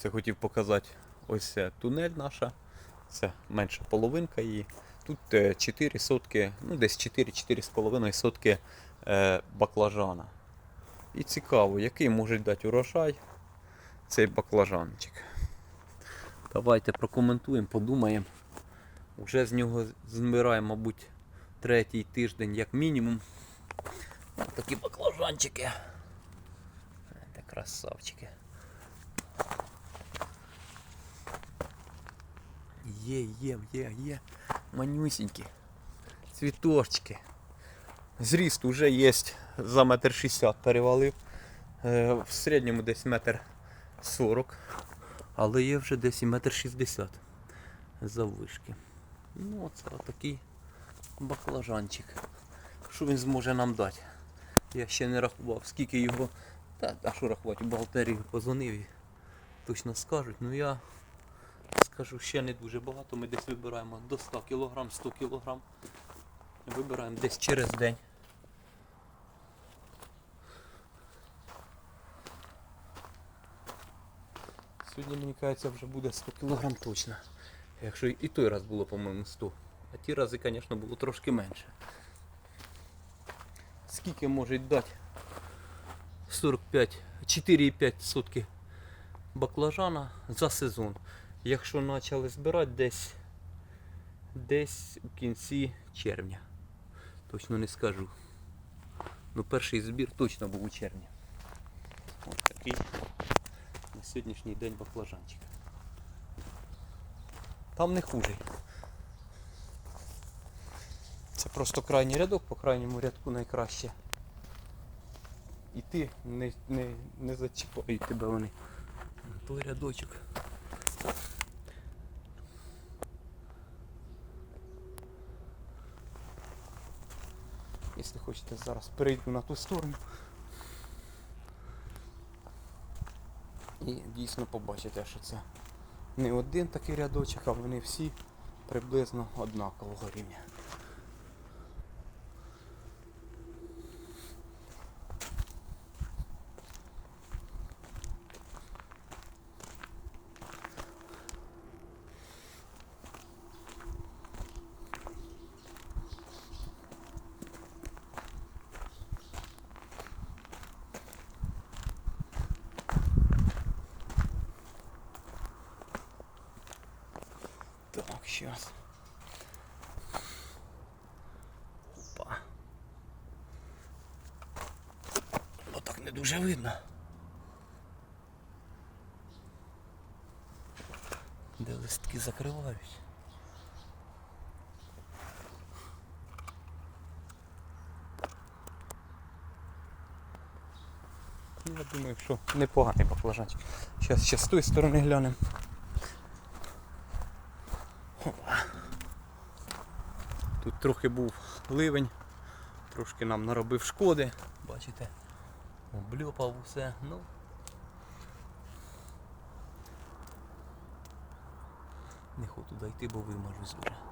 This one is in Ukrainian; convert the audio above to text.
Це хотів показати ось тунель наша. Це менша половинка її. Тут е, 4 сотки, ну десь 4-4,5 сотки е, баклажана. І цікаво, який може дати урожай цей баклажанчик. Давайте прокоментуємо, подумаємо. Уже з нього збираємо, мабуть, третій тиждень як мінімум. Такі баклажанчики. Це красавчики. Є, є, є, є. Манюсінькі. Цвіточки. Зріст уже є за метр шістдесят перевалив. Е, В середньому десь метр сорок. Але є вже десь і метр шістдесят заввишки. Ну, оце отакий баклажанчик. Що він зможе нам дати? Я ще не рахував, скільки його. Та, а що рахувати, бухгалтерію позвонив і точно скажуть. Ну я скажу ще не дуже багато. Ми десь вибираємо до 100 кг, 100 кг. Вибираємо десь через день. Сьогодні, мені кажеться, вже буде 100 кг точно. Якщо і той раз було, по-моєму, 100. А ті рази, звісно, було трошки менше. Скільки може дати 45, 4,5 сотки баклажана за сезон. Якщо почали збирати десь десь у кінці червня. Точно не скажу. Ну перший збір точно був у червні. Ось такий на сьогоднішній день баклажанчик. Там не хужий. Це просто крайній рядок, по крайньому рядку найкраще. І ти не, не, не зачіпають тебе вони. Той рядочок. Якщо хочете, зараз перейду на ту сторону. І дійсно побачите, що це не один такий рядочок, а вони всі приблизно однакового рівня. Так, сейчас. Опа. Ну так не дуже видно. Де листки закривають. Я думаю, що непоганий баклажанчик. Зараз ще з тої сторони глянемо. Тут трохи був ливень, трошки нам наробив шкоди, бачите, обльопав усе. Ну, не хочу туди йти, бо вимажусь дуже.